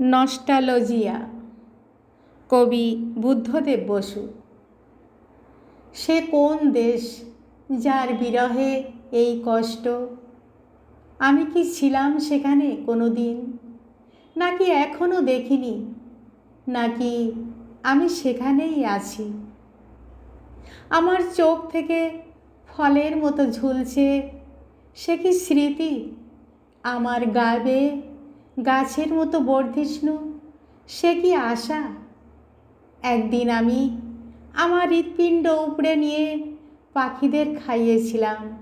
Nostalgia কবি বুদ্ধদেব বসু। সে কোন দেশ যার বিরহে এই কষ্ট? আমি কি ছিলাম সেখানে কোনো দিন নাকি এখনও দেখিনি? নাকি আমি সেখানেই আছি? আমার চোখ থেকে ফলের মতো ঝুলছে। সে কি স্মৃতি আমার গাবে গাছের মতো বর্ধিষ্ণু, সে কি আশা? একদিন আমি আমার হৃৎপিণ্ড উপড়ে নিয়ে পাখিদের খাইয়েছিলাম।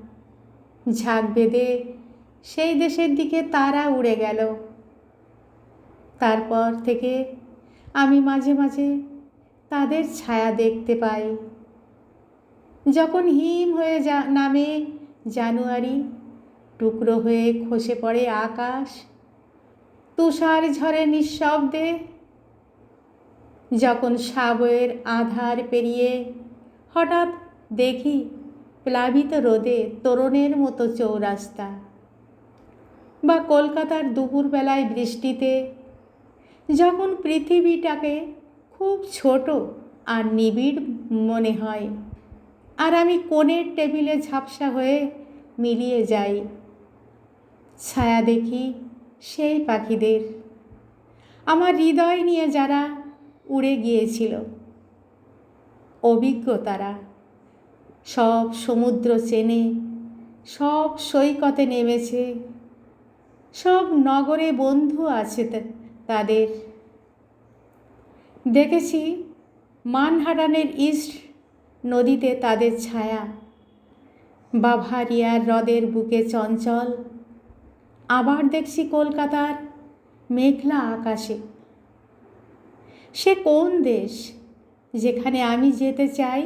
ঝাঁক বেঁধে সেই দেশের দিকে তারা উড়ে গেল। তারপর থেকে আমি মাঝে মাঝে তাদের ছায়া দেখতে পাই। যখন হিম হয়ে যা নামে জানুয়ারি, টুকরো হয়ে খসে পড়ে আকাশ তুষার ঝরে নিঃশব্দে, যখন সাবয়ের আধার পেরিয়ে হঠাৎ দেখি প্লাবিত রোদে তরুণের মতো চৌরাস্তা বা কলকাতার দুপুরবেলায় বৃষ্টিতে, যখন পৃথিবীটাকে খুব ছোট আর নিবিড় মনে হয় আর আমি কোণের টেবিলে ঝাপসা হয়ে মিলিয়ে যাই, ছায়া দেখি সেই পাখিদের। আমার হৃদয় নিয়ে যারা উড়ে গিয়েছিল, অভিজ্ঞ তারা। সব সমুদ্র চেনে, সব সৈকতে নেমেছে, সব নগরে বন্ধু আছে তাদের। দেখেছি মানহাটানের ইস্ট নদীতে তাদের ছায়া, বাভারিয়ার হ্রদের বুকে চঞ্চল। আবার দেখছি কলকাতার মেঘলা আকাশে। সে কোন দেশ যেখানে আমি যেতে চাই?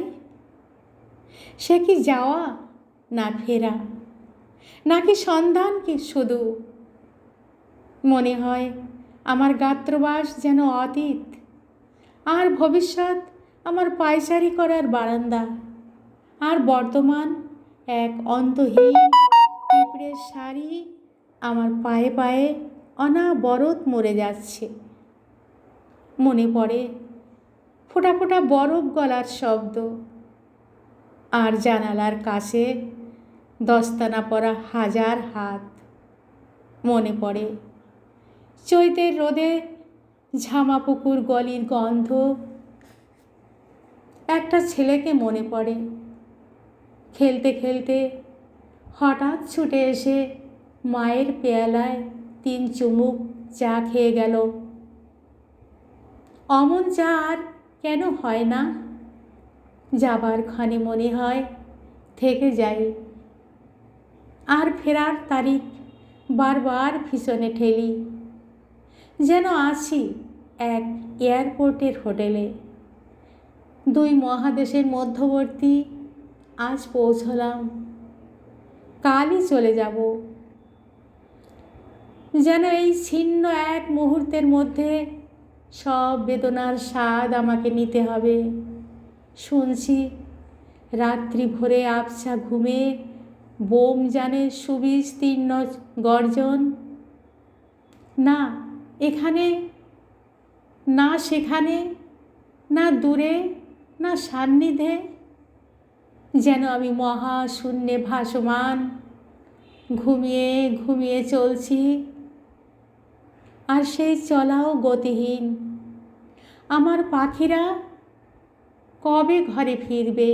সে কি যাওয়া না ফেরা? নাকি সন্ধান কি শুধু? মনে হয় আমার গাত্রবাস যেন অতীত, আর ভবিষ্যৎ আমার পায়চারি করার বারান্দা, আর বর্তমান এক অন্তহীন পিঁপড়ের শাড়ি আমার পায়ে পায়ে অনাবরত মরে যাচ্ছে। মনে পড়ে ফোটা ফোটা বরফ গলার শব্দ। আর জানালার কাছে দস্তানা পরা হাজার হাত। মনে পড়ে চৈতের রোদে ঝামাপুকুর গলির গন্ধ। একটা ছেলেকে মনে পড়ে। খেলতে খেলতে হঠাৎ ছুটে এসে মায়ের পেয়ালায় তিন চুমুক চা খেয়ে গেল। অমন চা আর কেন হয় না? যাবার ক্ষণে মনে হয় থেকে যাই আর ফেরার তারিখ বারবার ভীষণে ঠেলি। যেন আছি এক এয়ারপোর্টের হোটেলে। দুই মহাদেশের মধ্যবর্তী আজ পৌঁছলাম। কালই চলে যাব। যেন এই ছিন্ন এক মুহূর্তের মধ্যে সব বেদনার স্বাদ আমাকে নিতে হবে। শুনছি রাত্রি ভোরে আবছা ঘুমে বোম জানে সুবিস্তীর্ণ গর্জন। না, এখানে, না সেখানে, না দূরে, না সান্নিধ্যে, যেন আমি মহাশূন্যে ভাসমান, ঘুমিয়ে ঘুমিয়ে চলছি। আর সেই চলাও গতিহীন। আমার পাখিরা কবে ঘরে ফিরবে?